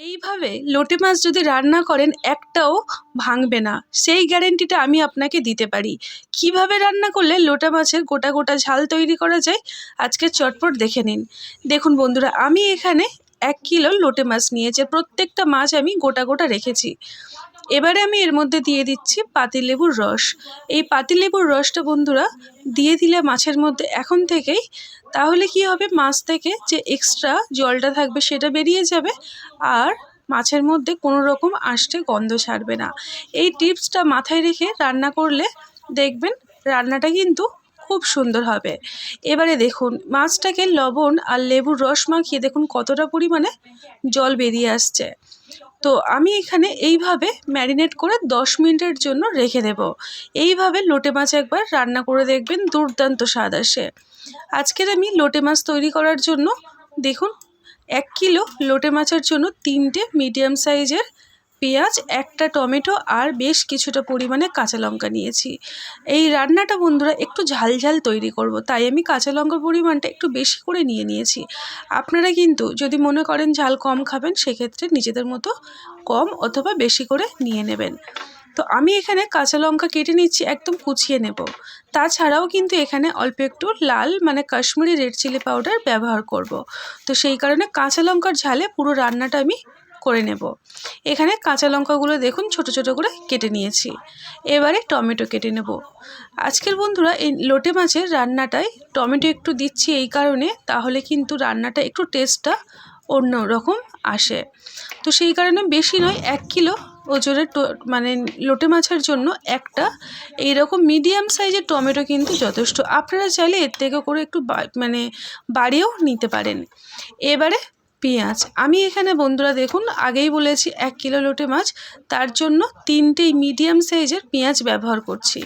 এইভাবে লোটে মাছ যদি রান্না করেন, একটাও ভাঙবে না। সেই গ্যারেন্টিটা আমি আপনাকে দিতে পারি। কীভাবে রান্না করলে লোটা মাছের গোটা গোটা ঝাল তৈরি করা যায়, আজকে চটপট দেখে নিন। দেখুন বন্ধুরা, আমি এখানে এক কিলো লোটে মাছ নিয়েছি প্রত্যেকটা মাছ আমি গোটা গোটা রেখেছি। এবারে আমি এর মধ্যে দিয়ে দিচ্ছি পাতিলেবুর রস। এই পাতিলেবুর রসটা বন্ধুরা, দিয়ে দিলে মাছের মধ্যে এখন থেকেই তাহলে কি হবে মাছ থেকে যে এক্সট্রা জলটা থাকবে সেটা বেরিয়ে যাবে আর মাছের মধ্যে কোনো রকম আষ্টে গন্ধ ছাড়বে না। এই টিপসটা মাথায় রেখে রান্না করলে দেখবেন রান্নাটা কিন্তু খুব সুন্দর হবে। এবারে দেখুন, মাছটাকে লবণ আর লেবুর রস মাখিয়ে দেখুন কতটা পরিমাণে জল বেরিয়ে আসছে। তো আমি এখানে এইভাবে ম্যারিনেট করে দশ মিনিটের জন্য রেখে দেব। এইভাবে লোটে মাছ একবার রান্না করে দেখবেন দুর্দান্ত স্বাদ আসে। আজকের আমি লোটে মাছ তৈরি করার জন্য দেখুন, এক কিলো লোটে মাছের জন্য তিনটে মিডিয়াম সাইজের পেঁয়াজ, একটা টমেটো আর বেশ কিছুটা পরিমাণে কাঁচা লঙ্কা নিয়েছি। এই রান্নাটা বন্ধুরা একটু ঝাল ঝাল তৈরি করব, তাই আমি কাঁচা লঙ্কার পরিমাণটা একটু বেশি করে নিয়ে নিয়েছি। আপনারা কিন্তু যদি মনে করেন ঝাল কম খাবেন, সেক্ষেত্রে নিজেদের মতো কম অথবা বেশি করে নিয়ে নেবেন। তো আমি এখানে কাঁচা লঙ্কা কেটে নিচ্ছি, একদম কুচিয়ে নেব। তাছাড়াও কিন্তু এখানে অল্প একটু লাল মানে কাশ্মীরি রেড চিলি পাউডার ব্যবহার করব। তো সেই কারণে কাঁচা লঙ্কার ঝালে পুরো রান্নাটা আমি করে নেব। এখানে কাঁচা লঙ্কাগুলো দেখুন, ছোট ছোট করে কেটে নিয়েছি। এবারে টমেটো কেটে নেব। আজকের বন্ধুরা, এই লোটে মাছের রান্নাটায় টমেটো একটু দিচ্ছি এই কারণে, তাহলে কিন্তু রান্নাটা একটু টেস্টটা অন্য রকম আসে। তো সেই কারণে বেশি নয়, এক কিলো ওজনের মানে লোটে মাছের জন্য একটা। এই রকম মিডিয়াম সাইজের টমেটো কিন্তু যথেষ্ট। আপনারা চাইলে এর থেকে করে একটু মানে বাড়িয়েও নিতে পারেন। এবারে পেঁয়াজ। আমি এখানে বন্ধুরা দেখুন, আগেই বলেছি এক কিলো লোটে মাছ, তার জন্য তিনটে মিডিয়াম সাইজের পেঁয়াজ ব্যবহার করছি।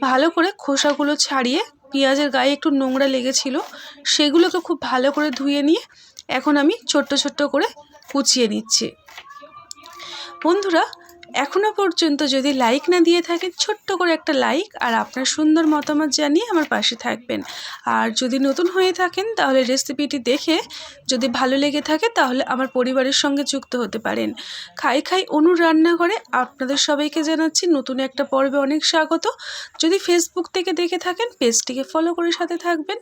ভালো করে খোসাগুলো ছাড়িয়ে পেঁয়াজের গায়ে একটু নোংরা লেগেছিল, সেগুলোকে খুব ভালো করে ধুয়ে নিয়ে এখন আমি ছোট্ট ছোট্ট করে কুচিয়ে নিচ্ছি। বন্ধুরা এখনও পর্যন্ত যদি লাইক না দিয়ে থাকেন, ছোট্ট করে একটা লাইক আর আপনার সুন্দর মতামত জানিয়ে আমার পাশে থাকবেন। আর যদি নতুন হয়ে থাকেন, তাহলে রেসিপিটি দেখে যদি ভালো লেগে থাকে, তাহলে আমার পরিবারের সঙ্গে যুক্ত হতে পারেন। খাই খাই অনুর রান্নাঘরে আপনাদের সবাইকে জানাচ্ছি নতুন একটা পর্বে অনেক স্বাগত। যদি ফেসবুক থেকে দেখে থাকেন পেজটিকে ফলো করে সাথে থাকবেন।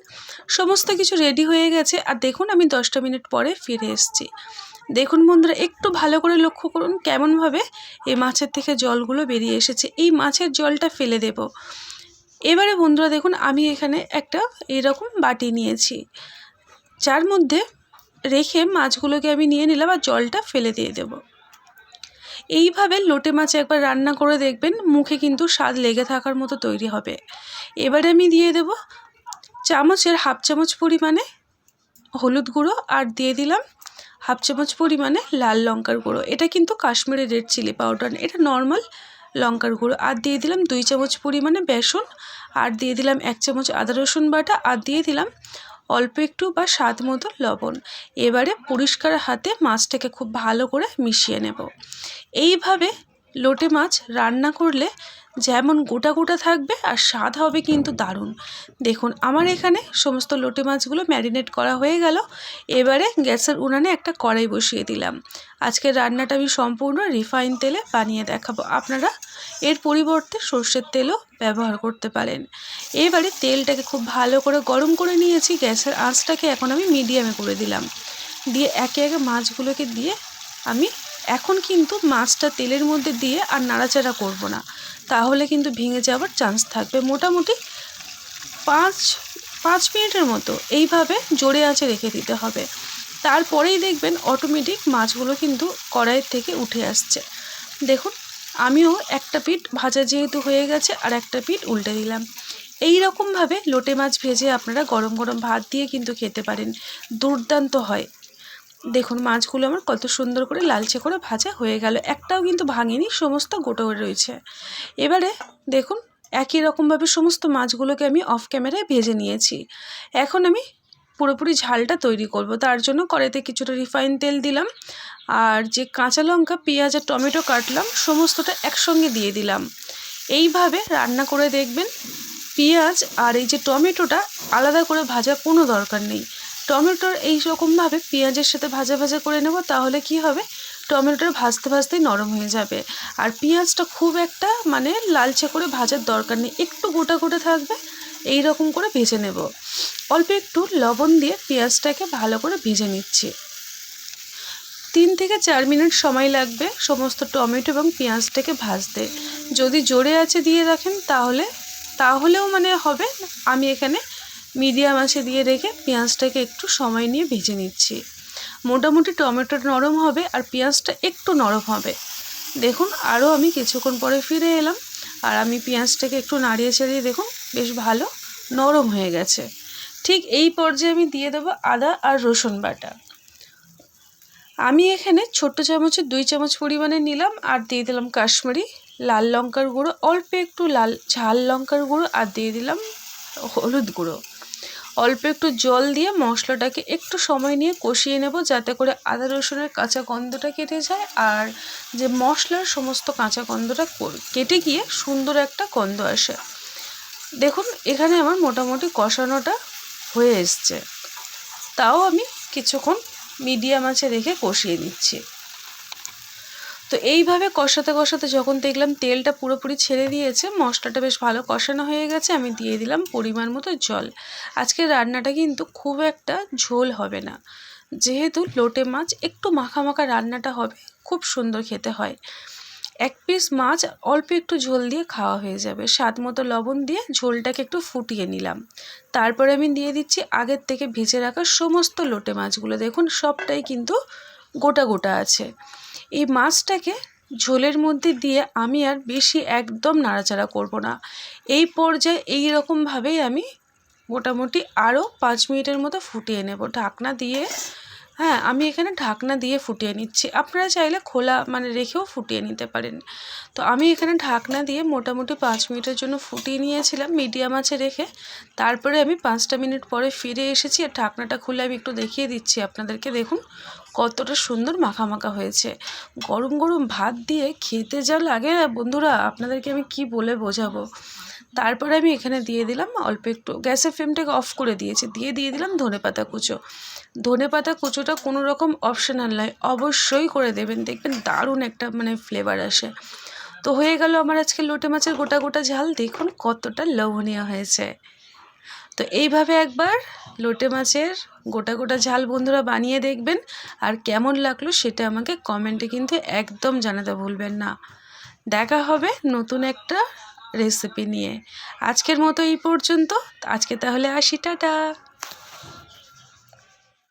সমস্ত কিছু রেডি হয়ে গেছে। আর দেখুন, আমি দশটা মিনিট পরে ফিরে এসেছি। দেখুন বন্ধুরা, একটু ভালো করে লক্ষ্য করুন কেমনভাবে এই মাছের থেকে জলগুলো বেরিয়ে এসেছে। এই মাছের জলটা ফেলে দেব। এবারে বন্ধুরা দেখুন, আমি এখানে একটা এরকম বাটি নিয়েছি। যার মধ্যে রেখে মাছগুলোকে আমি নিয়ে নিলাম আর জলটা ফেলে দিয়ে দেব। এইভাবে লোটে মাছ একবার রান্না করে দেখবেন, মুখে কিন্তু স্বাদ লেগে থাকার মতো তৈরি হবে। এবারে আমি দিয়ে দেব চামচের হাফ চামচ পরিমাণে হলুদ গুঁড়ো আর দিয়ে দিলাম হাফ চামচ পরিমাণে লাল লঙ্কার গুঁড়ো। এটা কিন্তু কাশ্মীরি রেড চিলি পাউডার এটা নর্মাল লঙ্কার গুঁড়ো। আর দিয়ে দিলাম দুই চামচ পরিমাণে বেসন। আর দিয়ে দিলাম এক চামচ আদা, রসুন বাটা। আর দিয়ে দিলাম অল্প একটু বা স্বাদ মতো লবণ। এবারে পরিষ্কার হাতে মাছটাকে খুব ভালো করে মিশিয়ে নেব। এইভাবে লোটে মাছ রান্না করলে যেমন গোটা গোটা থাকবে আর স্বাদ হবে কিন্তু দারুণ। দেখুন, আমার এখানে সমস্ত লোটে মাছগুলো ম্যারিনেট করা হয়ে গেল। এবারে গ্যাসের উনানে একটা কড়াই বসিয়ে দিলাম। আজকের রান্নাটা আমি সম্পূর্ণ রিফাইন তেলে বানিয়ে দেখাবো। আপনারা এর পরিবর্তে সর্ষের তেলও ব্যবহার করতে পারেন। এবারে তেলটাকে খুব ভালো করে গরম করে নিয়েছি। গ্যাসের আঁচটাকে এখন আমি মিডিয়ামে করে দিলাম। দিয়ে একে একে মাছগুলোকে দিয়ে আমি এখন কিন্তু মাছটা তেলের মধ্যে দিয়ে আর নাড়াচাড়া করব না। তাহলে কিন্তু ভেঙে যাওয়ার চান্স থাকবে মোটামুটি পাঁচ পাঁচ মিনিটের মতো। এইভাবে জোরে আঁচে রেখে দিতে হবে। তারপরেই দেখবেন অটোমেটিক মাছগুলো কিন্তু কড়াইয়ের থেকে উঠে আসছে। দেখুন, আমিও একটা পিঠ ভাজা যেহেতু হয়ে গেছে আর একটা পিঠ উল্টে দিলাম। এই রকমভাবে লোটে মাছ ভেজে আপনারা গরম গরম ভাত দিয়ে কিন্তু খেতে পারেন। দুর্দান্ত হয়। দেখুন, মাছগুলো আমার কত সুন্দর করে লালচে করে ভাজা হয়ে গেল। একটাও কিন্তু ভাঙেনি, সমস্ত গোটো রয়েছে। এবারে দেখুন, একই রকমভাবে সমস্ত মাছগুলোকে আমি অফ ক্যামেরায় ভেজে নিয়েছি। এখন আমি পুরোপুরি ঝালটা তৈরি করব। তার জন্য কড়াইতে কিছুটা রিফাইন তেল দিলাম আর যে কাঁচা লঙ্কা, পেঁয়াজ আর টমেটো কাটলাম, সমস্তটা একসঙ্গে দিয়ে দিলাম। এইভাবে রান্না করে দেখবেন, পেঁয়াজ আর এই যে টমেটোটা আলাদা করে ভাজা কোনো দরকার নেই। টমেটোর এই রকমভাবে পেঁয়াজের সাথে ভাজা ভাজা করে নেব, তাহলে কি হবে? টমেটোটা ভাজতে ভাজতেই নরম হয়ে যাবে। আর পেঁয়াজটা খুব একটা মানে লালচে করে ভাজার দরকার নেই, একটু গোটা গোটা থাকবে, এই রকম করে ভেজে নেব। অল্প একটু লবণ দিয়ে পেঁয়াজটাকে ভালো করে ভেজে নিচ্ছি। তিন থেকে চার মিনিট সময় লাগবে সমস্ত টমেটো এবং পেঁয়াজটাকে ভাজতে। যদি জোরে আছে দিয়ে রাখেন, তাহলে, তাহলেও মানে হবে, আমি এখানে মিডিয়াম আছে দিয়ে রেখে পেঁয়াজটাকে একটু সময় নিয়ে ভেজে নিচ্ছি। মোটামুটি টমেটো নরম হবে আর পেঁয়াজটা একটু নরম হবে। দেখুন আরও আমি কিছুক্ষণ পরে ফিরে এলাম। আর আমি পেঁয়াজটাকে একটু নাড়িয়ে চাড়িয়ে দেখুন, বেশ ভালো নরম হয়ে গেছে। ঠিক এই পর্যায়ে আমি দিয়ে দেবো আদা আর রসুন বাটা। আমি এখানে ছোট্ট চামচে দুই চামচ পরিমাণে নিলাম আর দিয়ে দিলাম কাশ্মীরি লাল লঙ্কার গুঁড়ো। অল্প একটু লাল, ঝাল লঙ্কার গুঁড়ো আর দিয়ে দিলাম হলুদ গুঁড়ো। অল্প একটু জল দিয়ে মশলাটাকে একটু সময় নিয়ে কষিয়ে নেব যাতে করে আদা রসুনের কাঁচা গন্ধটা কেটে যায় আর যে মশলার সমস্ত কাঁচা গন্ধটা কেটে গিয়ে সুন্দর একটা গন্ধ আসে। দেখুন, এখানে আমার মোটামুটি কষানোটা হয়ে এসছে। তাও আমি কিছুক্ষণ মিডিয়াম আছে রেখে কষিয়ে নিচ্ছি। তো এইভাবে কষাতে কষাতে যখন দেখলাম তেলটা পুরোপুরি ছেড়ে দিয়েছে, মশলাটা বেশ ভালো কষানো হয়ে গেছে, আমি দিয়ে দিলাম পরিমাণ মতো জল। আজকে রান্নাটা কিন্তু খুব একটা ঝোল হবে না। যেহেতু লোটে মাছ, একটু মাখা রান্নাটা হবে, খুব সুন্দর খেতে হয়। এক পিস মাছ অল্প একটু ঝোল দিয়ে খাওয়া হয়ে যাবে। স্বাদ মতো লবণ দিয়ে ঝোলটাকে একটু ফুটিয়ে নিলাম। তারপরে আমি দিয়ে দিচ্ছি আগের থেকে ভেজে রাখা সমস্ত লোটে মাছগুলো। দেখুন, সবটাই কিন্তু গোটা গোটা আছে। এই মাছটাকে ঝোলের মধ্যে দিয়ে আমি আর বেশি একদম নাড়াচাড়া করব না। এই পর্যায়ে এই রকমভাবেই আমি মোটামুটি আরও পাঁচ মিনিটের মতো ফুটিয়ে নেব। ঢাকনা দিয়ে হ্যাঁ আমি এখানে ঢাকনা দিয়ে ফুটিয়ে নিচ্ছি। আপনারা চাইলে খোলা মানে রেখেও ফুটিয়ে নিতে পারেন। তো আমি এখানে ঢাকনা দিয়ে মোটামুটি পাঁচ মিনিটের জন্য ফুটিয়ে নিয়েছিলাম, মিডিয়াম আছে রেখে। তারপরে আমি পাঁচটা মিনিট পরে ফিরে এসেছি আর ঢাকনাটা খুলে আমি একটু দেখিয়ে দিচ্ছি আপনাদেরকে। দেখুন, কতটা সুন্দর মাখা মাখা হয়েছে। গরম গরম ভাত দিয়ে খেতে যা লাগে বন্ধুরা, আপনাদেরকে আমি কি বলে বোঝাবো? তারপরে আমি এখানে দিয়ে দিলাম অল্প একটু গ্যাসের ফ্লেমটাকে অফ করে দিয়েছি, দিয়ে দিয়ে দিলাম ধনে পাতা কুচো। ধনে পাতা কুচোটা কোনো রকম অপশনাল নয়, অবশ্যই করে দেবেন, দেখবেন দারুণ একটা মানে ফ্লেভার আসে। তো হয়ে গেল আমার আজকে লোটে মাছের গোটা গোটা ঝাল, দেখুন কতটা লোভনীয় হয়েছে। তো এইভাবে একবার লোটে মাছের গোটা গোটা ঝাল বন্ধুরা বানিয়ে দেখবেন, আর কেমন লাগল সেটা আমাকে কমেন্টে কিন্তু একদম জানাতে ভুলবেন না। দেখা হবে নতুন একটা রেসিপি নিয়ে। আজকের মতো এই পর্যন্ত। আজকে তাহলে আসি টাটা।